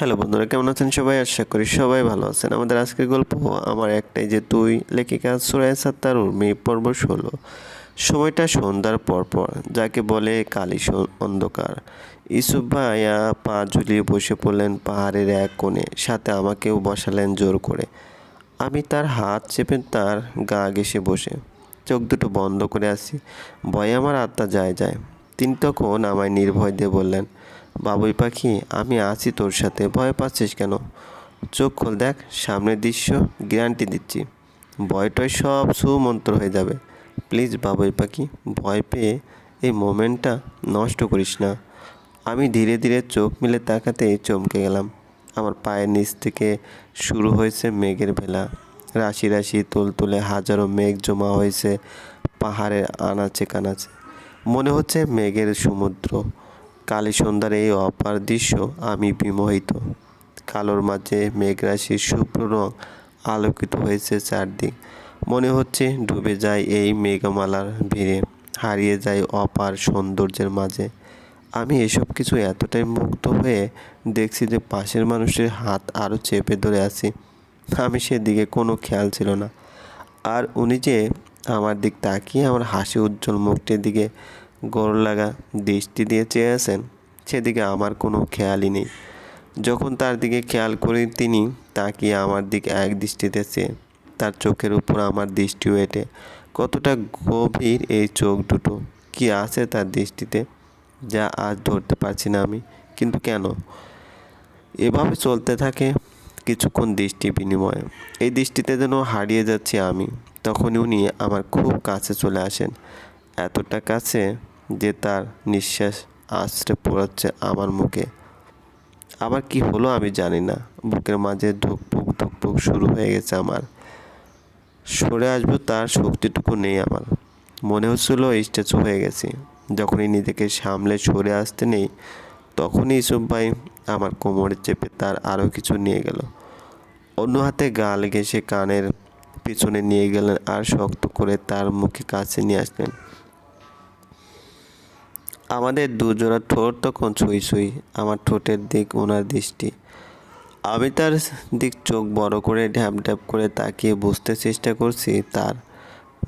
Hello বন্ধুরা, কেমন আছেন সবাই? আশা করি সবাই ভালো আছেন। আমাদের আজকের গল্প আমার একটাই যে তুই লেখিকা সুরায় সাত্তার উর্মি পর্ব ষোলো। সময়টা সন্ধ্যার পরপর, যাকে বলে কালি অন্ধকার। ইসুফ ভাইয়া পা ঝুলিয়ে বসে পড়লেন পাহাড়ের এক কোণে, সাথে আমাকেও বসালেন জোর করে। আমি তার হাত চেপে তার গা ঘেসে বসে, চোখ দুটো বন্ধ করে আসি ভয়ে আমার আত্মা যায় যায়। তিনি তখন আমায় নির্ভয় দিয়ে বললেন বাবুই পাখি, আমি আছি তোর সাথে, ভয় পাচ্ছিস কেন? চোখ খোল দেখ, সামনের দৃশ্য, গ্যারান্টি দিচ্ছি। ভয়টয় সব সুমন্ত্র হয়ে যাবে। প্লিজ বাবুই পাখি, ভয় পেয়ে এই মোমেন্টটা নষ্ট করিস না। আমি ধীরে ধীরে চোখ মিলে তাকাতেই চমকে গেলাম। আমার পায়ের নিচ থেকে শুরু হয়েছে মেঘের ভেলা। রাশি রাশি তুলতুলে হাজারো মেঘ জমা হয়েছে পাহাড়ের আনাচে কানাচে। মনে হচ্ছে মেঘের সমুদ্র। কালী এই অপার দৃশ্য আমি বিমোহিত। কালোর মাঝে মেঘরাশির শুভ্র রং আলোকিত হয়েছে চারদিক। মনে হচ্ছে ডুবে যায় এই মেঘমালার ভিড়ে, হারিয়ে যায় অপার সৌন্দর্যের মাঝে। আমি এসব কিছু এতটাই মুগ্ধ হয়ে দেখছি যে পাশের মানুষের হাত আরও চেপে ধরে আছি। আমি সেদিকে কোনো খেয়াল ছিল না। আর উনি যে আমার দিক তাকিয়ে আমার হাসি উজ্জ্বল মুখটির দিকে লাগা দৃষ্টি দিয়ে চেয়ে আছেন, সেদিকে আমার কোনো খেয়ালই নেই। যখন তার দিকে খেয়াল করি তিনি তাকিয়ে আমার দিকে এক দৃষ্টিতে চেয়ে, তার চোখের উপর আমার দৃষ্টি এঁটে, কতটা গভীর এই চোখ দুটো, কি আছে তার দৃষ্টিতে, যা আজ ধরতে পারছি না আমি, কিন্তু কেন? এভাবে চলতে থাকে কিছুক্ষণ দৃষ্টি বিনিময়ে। এই দৃষ্টিতে যেন হারিয়ে যাচ্ছি আমি, তখনই উনি আমার খুব কাছে চলে আসেন। এতটা কাছে যে তার নিঃশ্বাস আশ্রে পড়াচ্ছে আমার মুখে। আবার কি হলো আমি জানি না। বুকের মাঝে ধুকপুক ধুকপুক শুরু হয়ে গেছে আমার। সরে আসব তার শক্তিটুকু নেই আমার। মনে হচ্ছিল স্ট্যাচু হয়ে গেছি। যখনই নিজেকে সামলে সরে আসতে নেই, তখনই ইসুফ ভাই আমার কোমরে চেপে তার আরও কিছু নিয়ে গেল। অন্য হাতে গাল ঘেঁষে কানের পিছনে নিয়ে গেলেন আর শক্ত করে তার মুখে কাছে নিয়ে আসলেন। আমাদের দুজোড়া ঠোঁট তখন ছুঁই ছুঁই, আমার ঠোঁটের দিক ওনার দৃষ্টি। আমি তার দিক চোখ বড় করে ঢ্যাপ ঢ্যাপ করে তাকিয়ে বুঝতে চেষ্টা করছি তার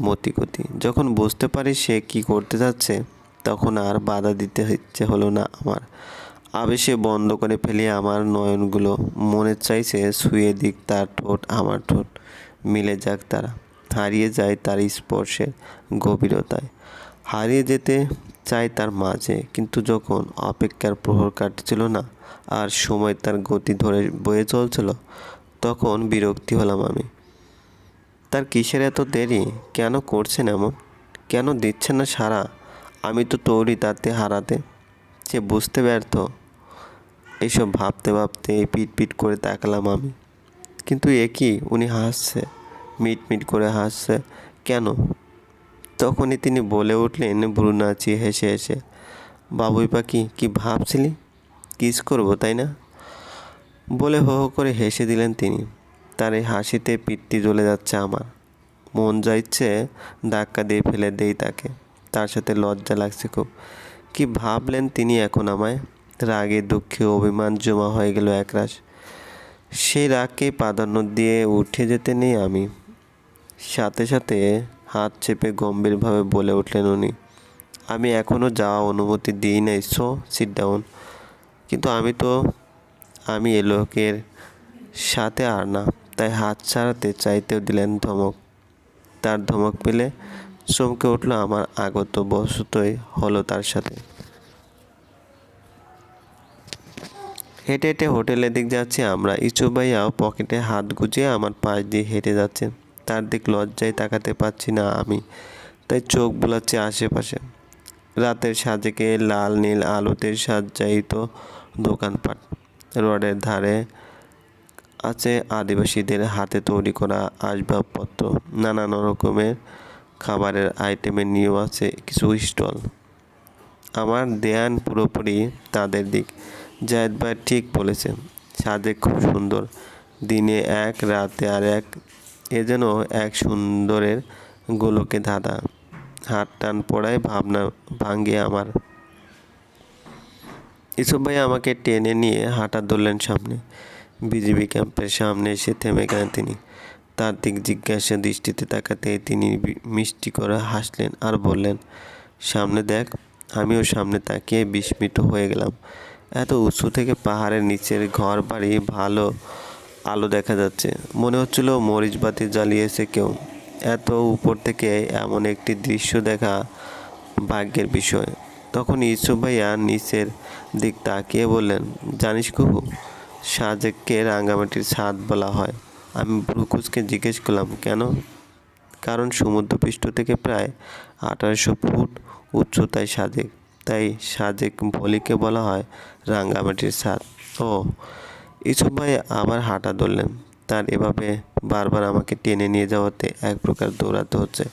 মতিগতি। যখন বুঝতে পারি সে কি করতে যাচ্ছে, তখন আর বাধা দিতে ইচ্ছে হলো না আমার। আবেশে বন্ধ করে ফেলে আমার নয়নগুলো। মনে চাইছে শুয়ে দিক তার ঠোঁট, আমার ঠোঁট। মিলে যাক তারা। হারিয়ে যায় তার স্পর্শের গভীরতায়। হারিয়ে যেতে চাই তার মাঝে। কিন্তু যখন অপেক্ষার প্রহর কাটছিল না আর সময় তার গতি ধরে বয়ে চলছিল, তখন বিরক্তি হলাম আমি। তার কিসের এত দেরি? কেন করছেন এমন? কেন দিচ্ছেন না সারা? আমি তো তৈরি তাতে হারাতে। সে বুঝতে ব্যর্থ। এইসব ভাবতে ভাবতে পিট পিট করে তাকালাম আমি। কিন্তু এ কি? উনি হাসছে। মিট মিট করে হাসছে। কেন? তখনই তিনি বলে উঠলেন ভ্রু নাচিয়ে হেসে হেসে, বাবুই পাখি, কি ভাবছিলি? কিস করব, তাই না? বলে হো হো করে হেসে দিলেন তিনি। তার এই হাসিতে পিত্তি জ্বলে যাচ্ছে আমার। মন যা ইচ্ছে ধাক্কা দিয়ে ফেলে দেই তাকে। তার সাথে লজ্জা লাগছে খুব। কি ভাবলেন তিনি এখন আমায়? রাগে, দুঃখে অভিমান জমা হয়ে গেল একরাশ। সেই রাগকে প্রাধান্য দিয়ে উঠে যেতে নেই আমি। সাথে সাথে হাত চেপে গম্ভীরভাবে বলে উঠলেন উনি, আমি এখনও যাওয়া অনুমতি দিই নাই, সো সিট ডাউন কিন্তু আমি তো, আমি এ লোকের সাথে আর না, তাই হাত ছাড়াতে চাইতেও দিলেন ধমক। তার ধমক পেলে চমকে উঠল আমার আগত বসতই হলো তার সাথে। হেঁটে হেঁটে হোটেলের দিক যাচ্ছি আমরা। ইচু ভাইয়াও পকেটে হাত গুজিয়ে আমার পাশ দিয়ে হেঁটে যাচ্ছে তার দিক লজ্জায় তাকাতে পারছি না আমি। তাই চোখ বোলাচ্ছে আশেপাশে। রাতের সাজেকে লাল নীল আলোতে সাজাইত দোকানপাট। রোডের ধারে আছে আদিবাসীদের হাতে তৈরি করা আসবাবপত্র। নানান রকমের খাবারের আইটেমের নিয়েও আছে, কিছু স্টল। আমার দেয়ান পুরোপুরি তাদের দিক। জায়দ ভাই ঠিক বলেছে সাজে খুব সুন্দর। দিনে এক, রাতে আর এক এ যেন এক সুন্দরের গোলকে ধাঁধা। হাত টান পড়ায় ভাবনা ভাঙ্গে আমার। ইসব ভাই আমাকে টেনে নিয়ে হাঁটা ধরলেন সামনে। বিজিবি ক্যাম্পের সামনে এসে থেমে গেলেন তিনি। তার দিক জিজ্ঞাসা দৃষ্টিতে তাকাতে তিনি মিষ্টি করে হাসলেন আর বললেন, সামনে দেখ, আমিও সামনে তাকিয়ে বিস্মিত হয়ে গেলাম। এত উঁচু থেকে পাহাড়ের নিচের ঘর বাড়ি ভালো আলো দেখা যাচ্ছে। মনে হচ্ছিল মরিচ বাতি জ্বালিয়েছে কেউ। এত উপর থেকে এমন একটি দৃশ্য দেখা ভাগ্যের বিষয়। তখন ইসু ভাইয়া নিচের দিক তাকিয়ে বললেন, জানিস কুহু, সাজেককে রাঙ্গামাটির ছাদ বলা হয়। আমি ব্রুকুসকে জিজ্ঞেস করলাম, কেন? কারণ সমুদ্রপৃষ্ঠ থেকে প্রায় আঠারোশো ফুট উচ্চতায় সাজেক। তাই সাজেক ভলিকে বলা হয় রাঙ্গামাটির ছাদ। ও ইসুফ ভাই আবার হাঁটা ধরলেন। তার এভাবে বারবার আমাকে টেনে নিয়ে যাওয়াতে এক প্রকার দৌড়াতে হচ্ছে।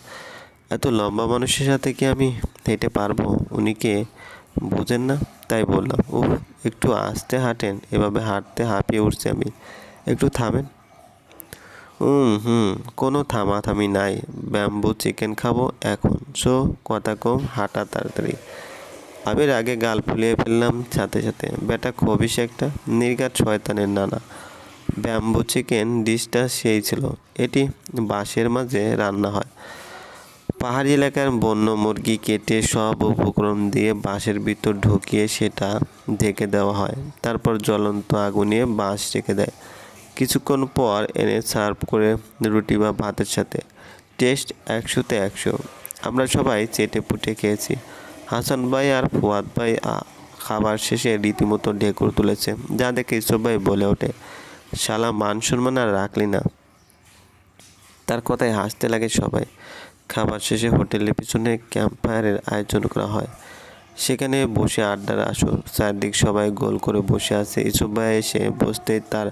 এত লম্বা মানুষের সাথে কি আমি হেঁটে পারব? উনি কে? বোঝেন না, তাই বললাম। ও একটু আস্তে হাঁটেন, এভাবে হাঁটতে হাঁপিয়ে উঠছি আমি। একটু থামেন। হুম হুম, কোনো থামাথামি নাই। ব্যাম্বু, চিকেন খাব এখন। সো, কথা কম, হাঁটা তাড়াতাড়ি। আমি আগে গাল ফুলিয়ে ফেললাম সাথে সাথে। বেটা খবিস একটা নির্গাত শয়তানের নানা। ব্যাম্বু চিকেন ডিশটা সেই ছিল। এটি বাঁশের মাঝে রান্না হয়। পাহাড়ি এলাকার বন্য মুরগি কেটে সব উপকরণ দিয়ে বাঁশের ভিতর ঢুকিয়ে সেটা ঢেকে দেওয়া হয়। তারপর জ্বলন্ত আগুনে বাঁশ রেখে দেয়। কিছুক্ষণ পর এনে সার্ভ করে রুটি বা ভাতের সাথে। টেস্ট একশোতে একশো। আমরা সবাই চেটে পুটে খেয়েছি। হাসান ভাই আর ফুয়াদ ভাই খাবার শেষে রীতিমতো ঢেকুর তুলেছে, যা দেখে ইসব ভাই বলে ওঠে, শালা মান সম্মান আর রাখলি না। তার কথায় হাসতে লাগে সবাই। খাবার শেষে হোটেলের পিছনে ক্যাম্পফায়ারের আয়োজন করা হয়। সেখানে বসে আড্ডার আসর, চারদিক সবাই গোল করে বসে আছে। ইসুফ ভাই এসে বসতে তার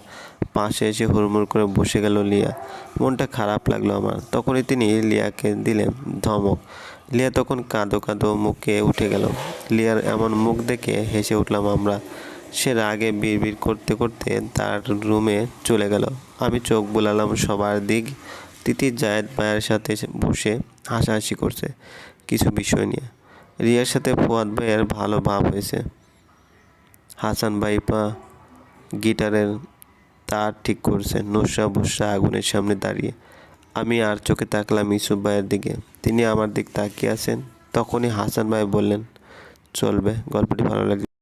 পাশে এসে হুড়মুড় করে বসে গেল লিয়া। মনটা খারাপ লাগল আমার। তখনই তিনি লিয়াকে দিলেন ধমক। লিয়া তখন কাঁদো কাঁদো মুখে উঠে গেল। লিয়ার এমন মুখ দেখে হেসে উঠলাম আমরা। সে রাগে বিড়বিড় করতে করতে তার রুমে চলে গেল। আমি চোখ বুলালাম সবার দিক। তিতির জায়েদ ভাইয়ের সাথে বসে হাসাহাসি করছে কিছু বিষয় নিয়ে। রিয়ার সাথে ফুয়াদ ভাইয়ের ভালো ভাব হয়েছে। হাসান ভাই পা গিটারের তার ঠিক করছে নুসরা বুসরা আগুনের সামনে দাঁড়িয়ে। আমি আর চোখে তাকলাম ইউসুফ ভাইয়ের দিকে। তিনি আমার দিক তাকিয়ে আছেন। তখনই হাসান ভাই বললেন, চলবে, গল্পটি ভালো লাগবে